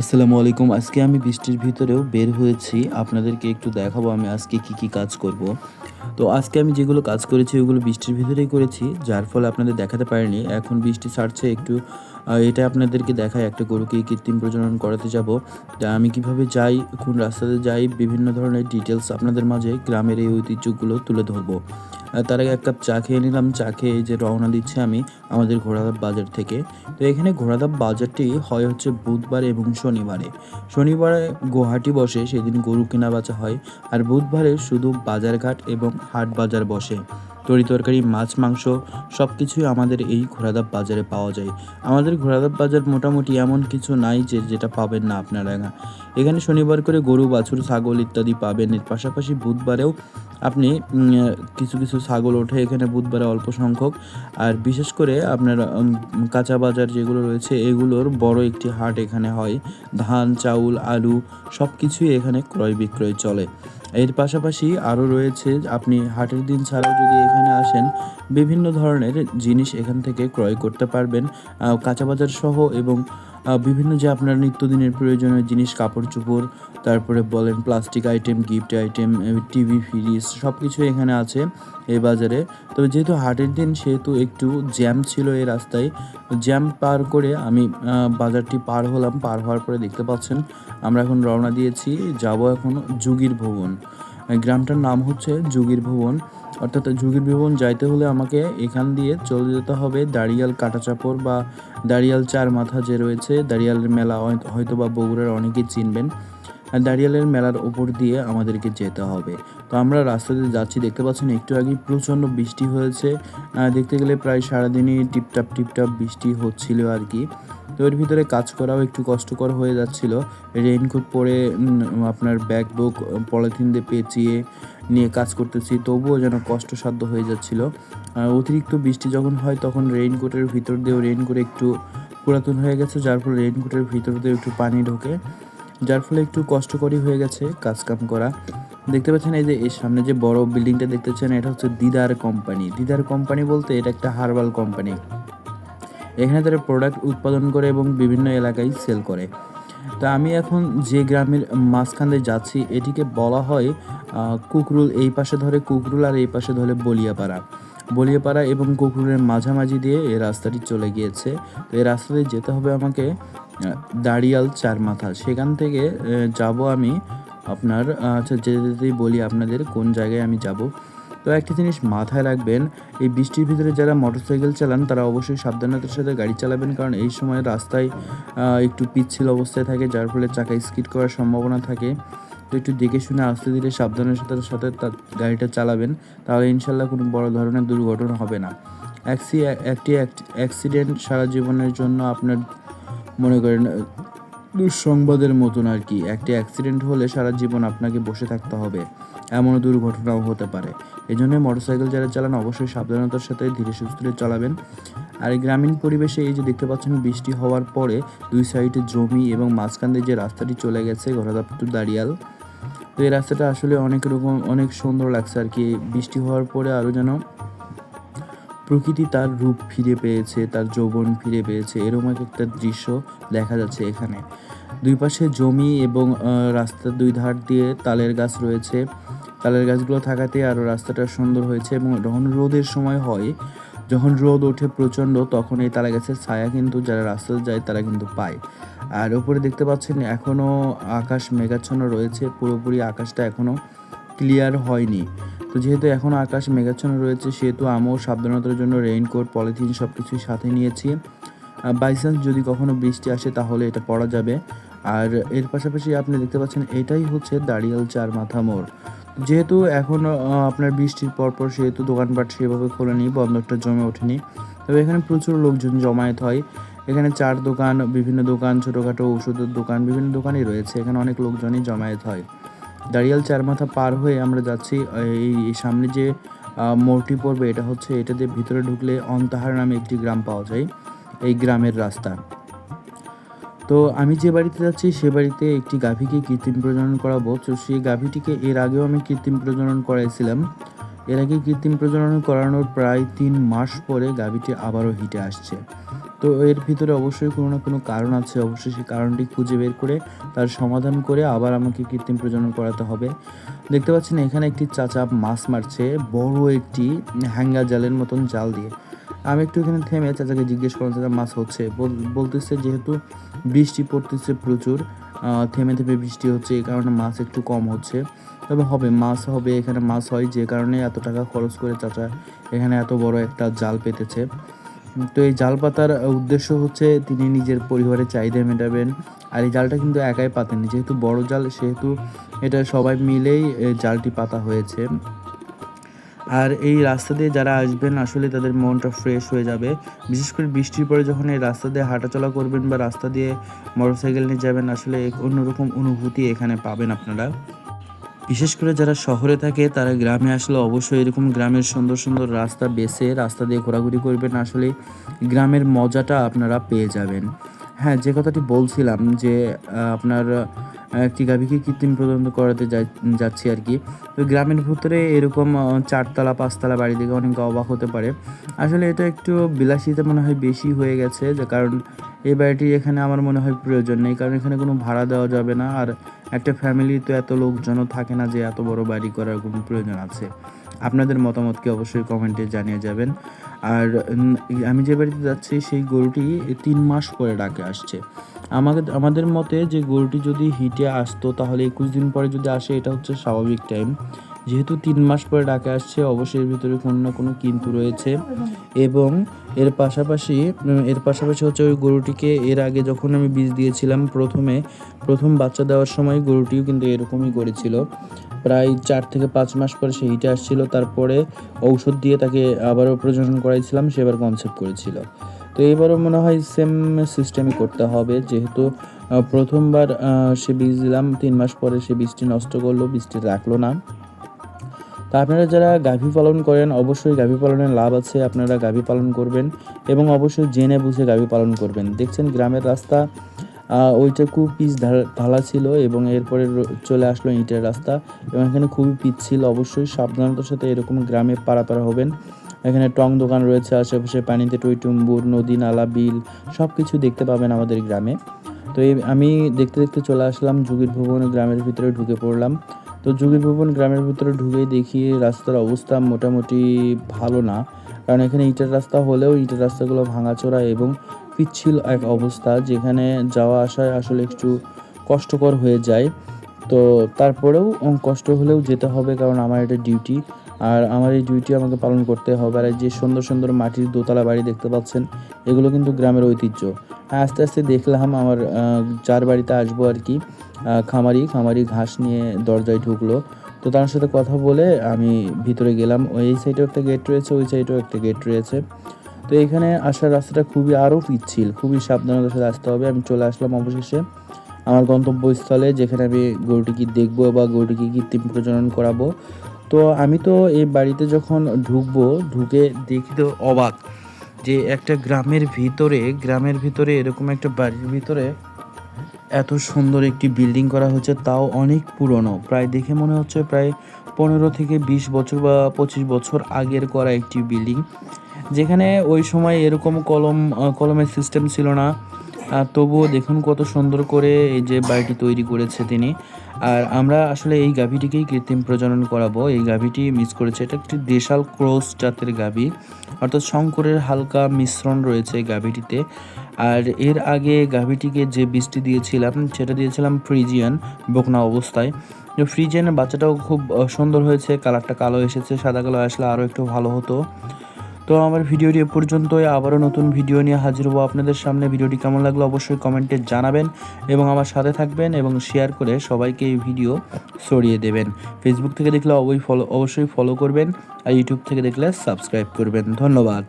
আসসালামু আলাইকুম। আজকে আমি বৃষ্টির ভিতরেও বের হয়েছি। আপনাদেরকে একটু দেখাবো আমি আজকে কি কি কাজ করব। তো আজকে আমি যেগুলো কাজ করেছি, ওগুলো বৃষ্টির ভিতরেই করেছি, যার ফলে আপনাদের দেখাতে পারিনি। এখন বৃষ্টি ছাড়ছে একটু। এটা আপনাদেরকে দেখায় একটা গরুকে কৃত্রিম প্রজনন করাতে যাব। তা আমি কীভাবে যাই, কোন রাস্তাতে যাই, বিভিন্ন ধরনের ডিটেলস আপনাদের মাঝে গ্রামের এই ঐতিহ্যগুলো তুলে ধরবো। তার আগে এক কাপ চা খেয়ে নিলাম। চা খেয়ে যে রওনা দিচ্ছি আমি আমাদের ঘোড়াধাপ বাজার থেকে। তো এখানে ঘোড়াধাপ বাজারটি হয় হচ্ছে বুধবার এবং শনিবারে। শনিবারে গুয়াহাটি বসে, সেদিন গরু কেনা বেচা হয়। আর বুধবারে শুধু বাজারঘাট এবং হাট বাজার বসে। তরি তরকারি, মাছ, মাংস সব কিছুই আমাদের এই ঘোড়াধাপ বাজারে পাওয়া যায়। আমাদের ঘোড়াধাপ বাজার মোটামুটি এমন কিছু নাই যে, যেটা পাবেন না আপনারা এখানে শনিবার করে গরু, বাছুর, ছাগল ইত্যাদি পাবেন। এর পাশাপাশি বুধবারেও আপনি কিছু কিছু ছাগল ওঠে এখানে বুধবারে অল্প সংখ্যক। আর বিশেষ করে আপনার কাঁচা বাজার যেগুলো রয়েছে, এগুলোর বড় একটি হাট এখানে হয়। ধান, চাউল, আলু সব কিছুই এখানে ক্রয় বিক্রয় চলে। এর পাশাপাশি আরও রয়েছে আপনি হাটের দিন ছাড়াও যদি এখানে আসেন বিভিন্ন ধরনের জিনিস এখান থেকে ক্রয় করতে পারবেন। কাঁচা বাজার সহ এবং বিভিন্ন যে আপনার নিত্যদিনের প্রয়োজনীয় জিনিস, কাপড় চোপড়, তারপরে বলেন plastic item gift item TV fridge সব কিছু এখানে আছে এই বাজারে। তবে যেহেতু হাটের দিন, সেহেতু একটু জ্যাম ছিল এই রাস্তায়। জ্যাম পার করে আমি বাজারটি পার হলাম। পার হওয়ার পরে দেখতে পাচ্ছেন, আমরা এখন রওনা দিয়েছি। যাব এখন যুগীর ভবন। গ্রামটার নাম হচ্ছে যুগীর ভবন। অর্থাৎ যুগীর ভবন যাইতে হলে আমাকে এখান দিয়ে চলে যেতে হবে দাঁড়িয়াল কাটাচাপড় বা দাঁড়িয়াল চার মাথা যে রয়েছে, দাঁড়িয়ালের মেলা হয়তো- বা বগুড়ার অনেকেই চিনবেন। দাঁড়িয়ালের মেলার ওপর দিয়ে আমাদেরকে যেতে হবে। তো আমরা রাস্তাতে যাচ্ছি, দেখতে পাচ্ছেন একটু আগে প্রচণ্ড বৃষ্টি হয়েছে। দেখতে গেলে প্রায় সারাদিনই টিপটাপ টিপটাপ বৃষ্টি হচ্ছিল আর কি। তো এর ভিতরে কাজ করাও একটু কষ্টকর হয়ে যাচ্ছিল। রেইনকোট পরে আপনার ব্যাগ বুক পলিথিন দিয়ে পেঁচিয়ে নিয়ে কাজ করতেছি, তবুও যেন কষ্টসাধ্য হয়ে যাচ্ছিল। অতিরিক্ত বৃষ্টি যখন হয়, তখন রেইনকোটের ভিতর দিয়েও রেইনকোট একটু পুরাতন হয়ে গেছে, যার ফলে রেইনকোটের ভিতর দিয়ে একটু পানি ঢোকে, যার ফলে একটু কষ্টকরই হয়ে গেছে কাজ কাম করা। দেখতে পাচ্ছেন এই যে, এই সামনে যে বড় বিল্ডিংটা দেখতেছেন এটা হচ্ছে দিদার কোম্পানি দিদার কোম্পানি বলতে এটা একটা হার্বাল কোম্পানি এখানে তারা প্রোডাক্ট উৎপাদন করে এবং বিভিন্ন এলাকায় সেল করে। তো আমি এখন যে গ্রামের মাঝখান যাচ্ছি, এটিকে বলা হয় কুকরুল। এই পাশে ধরে কুকরুল আর এই পাশে ধরে বলিয়াপাড়া। বলিয়াপাড়া এবং কুকরুলের মাঝামাঝি দিয়ে এই রাস্তাটি চলে গিয়েছে। তো এই রাস্তা দিয়ে যেতে হবে আমাকে দাঁড়িয়াল চার মাথা সেখান থেকে যাব আমি আপনার আচ্ছা যেতে যেতেই বলি আপনাদের কোন জায়গায় আমি যাব। তো একটা জিনিস মাথায় রাখবেন, এই বৃষ্টির ভিতরে যারা মোটরসাইকেল চালান, তারা অবশ্যই সাবধানতার সাথে গাড়ি চালাবেন। কারণ এই সময় রাস্তায় একটু পিচ্ছিল অবস্থায় থাকে, যার ফলে চাকা স্কিড করার সম্ভাবনা থাকে। তো একটু দেখে শুনে আস্তে ধীরে সাবধানের সাথে সাথে তার গাড়িটা চালাবেন, তাহলে ইনশাল্লাহ কোনো বড় ধরনের দুর্ঘটনা হবে না। একটি অ্যাক্সিডেন্ট সারা জীবনের জন্য আপনার মনে করেন দুঃসংবাদের মতন আর কি। একটি অ্যাক্সিডেন্ট হলে সারা জীবন আপনাকে বসে থাকতে হবে। এমনও দুর্ঘটনাও হতে পারে। এই জন্য মোটরসাইকেল যারা চালান অবশ্যই সাবধানতার সাথে ধীরে সুস্থে চালাবেন। আর এই গ্রামীণ পরিবেশে এই যে দেখতে পাচ্ছেন বৃষ্টি হওয়ার পরে দুই সাইডে জমি এবং মাঝখান দিয়ে যে রাস্তাটি চলে গেছে ঘোড়াদাপ্তর দাঁড়িয়াল। তো এই রাস্তাটা আসলে অনেক রকম, অনেক সুন্দর লাগছে আর কি। বৃষ্টি হওয়ার পরে আরও যেন প্রকৃতি তার রূপ ফিরে পেয়েছে, তার যৌবন ফিরে পেয়েছে। এরকম এক একটা দৃশ্য দেখা যাচ্ছে এখানে। দুই পাশে জমি এবং রাস্তার দুই ধার দিয়ে তালের গাছ রয়েছে। তালের গাছগুলো থাকাতে আরও রাস্তাটা সুন্দর হয়েছে এবং যখন রোদের সময় হয়, যখন রোদ ওঠে প্রচণ্ড, তখন এই তালা গাছের ছায়া কিন্তু যারা রাস্তাতে যায়, তারা কিন্তু পায়। আর ওপরে দেখতে পাচ্ছেন এখনও আকাশ মেঘাচ্ছন্ন রয়েছে। পুরোপুরি আকাশটা এখনও ক্লিয়ার হয়নি। তো যেহেতু এখন আকাশ মেঘাচ্ছন্ন রয়েছে, সেহেতু আমিও সাবধানতার জন্য রেইনকোট পলিথিন সব কিছুই সাথে নিয়েছি। বাইচান্স যদি কখনো বৃষ্টি আসে, তাহলে এটা পড়া যাবে। আর এর পাশাপাশি আপনি দেখতে পাচ্ছেন, এটাই হচ্ছে দাঁড়িয়াল চার মাথা মোড়। যেহেতু এখন আপনার বৃষ্টির পরপর, সেহেতু দোকানপাট সেভাবে খোলেনি, বন্দরটা জমে ওঠেনি। তবে এখানে প্রচুর লোকজন জমায়েত হয়। এখানে চার দোকান, বিভিন্ন দোকান, ছোটোখাটো ওষুধের দোকান, বিভিন্ন দোকানই রয়েছে। এখানে অনেক লোকজনই জমায়েত হয়। দাঁড়িয়াল চার মাথা পার হয়ে আমরা যাচ্ছি, এই সামনে যে মোড়টি পড়বে, এটা হচ্ছে এটাতে ভিতরে ঢুকলে অন্তাহার নামে একটি গ্রাম পাওয়া যায়, এই গ্রামের রাস্তা। তো আমি যে বাড়িতে যাচ্ছি, সে বাড়িতে একটি গাভীকে কৃত্রিম প্রজনন করাবো। তো সেই গাভীটিকে এর আগেও আমি কৃত্রিম প্রজনন করাইছিলাম। এর আগে কৃত্রিম প্রজনন করানোর প্রায় তিন মাস পরে গাভীটি আবারও হিটে আসছে। তো এর ভিতরে অবশ্যই কোনো না কোনো কারণ আছে। অবশ্যই সেই কারণটি খুঁজে বের করে তার সমাধান করে আবার আমাকে কৃত্রিম প্রজনন করাতে হবে। দেখতে পাচ্ছেন, এখানে একটি চাচা মাছ মারছে, বড় একটি হ্যাঙ্গা জালের মতন জাল দিয়ে। আমি একটু এখানে থেমে চাচাকে জিজ্ঞেস করলাম, চাচা, মাছ হচ্ছে? বল- বলতেছে, যেহেতু বৃষ্টি পড়তেছে প্রচুর থেমে থেমে বৃষ্টি হচ্ছে, এই কারণে মাছ একটু কম হচ্ছে। তবে হবে, মাছ হবে, এখানে মাছ হয়, যে কারণে এত টাকা খরচ করে চাচা এখানে এত বড় একটা জাল পেতেছে। তো এই জাল পাতার উদ্দেশ্য হচ্ছে, তিনি নিজের পরিবারের চাহিদা মেটাবেন। আর এই জালটা কিন্তু একাই পাতেনি যেহেতু বড় জাল, সেহেতু এটা সবাই মিলেই জালটি পাতা হয়েছে। আর এই রাস্তা দিয়ে যারা আসবেন, আসলে তাদের মনটা ফ্রেশ হয়ে যাবে। বিশেষ করে বৃষ্টির পরে যখন এই রাস্তা দিয়ে হাঁটাচলা করবেন বা রাস্তা দিয়ে মোটরসাইকেল নিয়ে যাবেন, আসলে অন্যরকম অনুভূতি এখানে পাবেন আপনারা। বিশেষ করে যারা শহরে থাকে, তারা গ্রামে আসলে অবশ্যই এরকম গ্রামের সুন্দর সুন্দর রাস্তা বেছে, রাস্তা দিয়ে ঘোরাঘুরি করবেন, আসলে গ্রামের মজাটা আপনারা পেয়ে যাবেন। হ্যাঁ যে কথাটি বলছিলাম যে আপনার একটি গাভীকে কৃত্রিম প্রদান করাতে যাচ্ছি আর কি। তো গ্রামের ভিতরে এরকম চারতলা, পাঁচতলা বাড়ি দেখে অনেক অবাক হতে পারে। আসলে এটা একটু বিলাসিতা মনে হয় বেশি হয়ে গেছে, যে কারণ এই বাড়িটি এখানে আমার মনে হয় প্রয়োজন নেই, কারণ এখানে কোনো ভাড়া দেওয়া যাবে না। আর একটা ফ্যামিলি তো এত লোকজনও থাকে না যে এত বড় বাড়ি করার কোনো প্রয়োজন আছে। আপনাদের মতামতকে অবশ্যই কমেন্টে জানিয়ে যাবেন। আর আমি যে বাড়িতে যাচ্ছি, সেই গরুটি তিন মাস পরে ডাকে আসছে। আমাদের আমাদের মতে যে গরুটি যদি হিটে আসতো, তাহলে একুশ দিন পরে যদি আসে, এটা হচ্ছে স্বাভাবিক টাইম যেহেতু তিন মাস পরে ডাকে আসছে, অবশ্যই এর ভিতরে কোনো না কোনো কিন্তু রয়েছে। এবং এর পাশাপাশি এর পাশাপাশি হচ্ছে ওই গরুটিকে এর আগে যখন আমি বীজ দিয়েছিলাম প্রথমে, প্রথম বাচ্চা দেওয়ার সময় গরুটিও কিন্তু এরকমই করেছিল। প্রায় চার থেকে পাঁচ মাস পরে সে হিটে আসছিল, তারপরে ঔষধ দিয়ে তাকে আবারও প্রজনন করাইছিলাম, সে এবার কনসেপ্ট করেছিল। তো এবারও মনে হয় সেম সিস্টেমই করতে হবে, যেহেতু প্রথমবার সে বীজ দিলাম, তিন মাস পরে সে বীজটি নষ্ট করল, বীজটি রাখল না। তা আপনারা যারা গাভী পালন করেন, অবশ্যই গাভী পালনের লাভ আছে, আপনারা গাভী পালন করবেন এবং অবশ্যই জেনে বুঝে গাভী পালন করবেন। দেখছেন, গ্রামের রাস্তা ওইটা খুব পিচ ঢালা ছিল এবং এরপরে চলে আসলো ইটের রাস্তা। এবং এখানে খুবই পিচ ছিল অবশ্যই। সাবধানতার সাথে এরকম গ্রামে পারাপার হবেন। এখানে টং দোকান রয়েছে আশেপাশে, পানিতে টইটুম্বুর, নদী নালা, বিল সব কিছু দেখতে পাবেন আমাদের গ্রামে। তো এই, আমি দেখতে দেখতে চলে আসলাম যুগীর ভুবন গ্রামের ভিতরে ঢুকে পড়লাম। তো যুগীর ভুবন গ্রামের ভিতরে ঢুকেই দেখি রাস্তার অবস্থা মোটামুটি ভালো না। কারণ এখানে ইটের রাস্তা হলেও ইটের রাস্তাগুলো ভাঙাচোরা এবং পিচ্ছিল এক অবস্থা যেখানে যাওয়া আসায় আসলে একটু কষ্টকর হয়ে যায়। তো তারপরেও কষ্ট হলেও যেতে হবে কারণ আমার এটা ডিউটি আর আমার এই ডিউটি আমাকে পালন করতে হবে। আর যে সুন্দর সুন্দর মাটির দোতলা বাড়ি দেখতে পাচ্ছেন এগুলো কিন্তু গ্রামের ঐতিহ্য। হ্যাঁ, আস্তে আস্তে দেখলাম আমার যার বাড়িতে আসব আর কি খামারি। খামারি ঘাস নিয়ে দরজায় ঢুকলো। তো তার সাথে কথা বলে আমি ভিতরে গেলাম। ওই সাইডেও একটা গেট রয়েছে ওই সাইডেও একটা গেট রয়েছে। তো এখানে আসার রাস্তাটা খুবই আরও পিচ্ছিল, খুবই সাবধানতার সাথে আসতে হবে। আমি চলে আসলাম অবশেষে আমার গন্তব্যস্থলে, যেখানে আমি গরুটিকে দেখব বা গরুটিকে কৃত্রিম প্রজনন করাবো। তো আমি তো এই বাড়িতে যখন ঢুকবো, ঢুকে দেখি তো অবাক যে একটা গ্রামের ভিতরে গ্রামের ভিতরে এরকম একটা বাড়ির ভিতরে এত সুন্দর একটি বিল্ডিং করা হচ্ছে তাও অনেক পুরনো। প্রায় দেখে মনে হচ্ছে প্রায় পনেরো থেকে বিশ বছর বা পঁচিশ বছর আগের করা একটি বিল্ডিং। যেখানে ওই সময় এরকম কলম কলমের সিস্টেম ছিল না। তবুও দেখুন কত সুন্দর করে এই যে বাড়িটি তৈরি করেছে তিনি। আর আমরা আসলে এই গাভীটিকেই কৃত্রিম প্রজনন করাবো। এই গাভীটি মিস করেছে। এটা একটি দেশাল ক্রস জাতের গাভী। অর্থাৎ শঙ্করের হালকা মিশ্রণ রয়েছে গাভীটিতে। আর এর আগে গাভীটিকে যে বীজটি দিয়েছিলাম, সেটা দিয়েছিলাম ফ্রিজিয়ান বকনা অবস্থায়। ফ্রিজিয়ানের বাচ্চাটাও খুব সুন্দর হয়েছে। কালারটা কালো এসেছে, সাদা কালো আসলে আরও একটু ভালো হতো। তো আমার ভিডিওটি এ পর্যন্তই। আবারও নতুন ভিডিও নিয়ে হাজির হব আপনাদের সামনে। ভিডিওটি কেমন লাগল অবশ্যই কমেন্টে জানাবেন এবং আমার সাথে থাকবেন এবং শেয়ার করে সবাইকে এই ভিডিও ছড়িয়ে দেবেন। ফেসবুক থেকে দেখলে অবশ্যই ফলো অবশ্যই ফলো করবেন আর ইউটিউব থেকে দেখলে সাবস্ক্রাইব করবেন। ধন্যবাদ।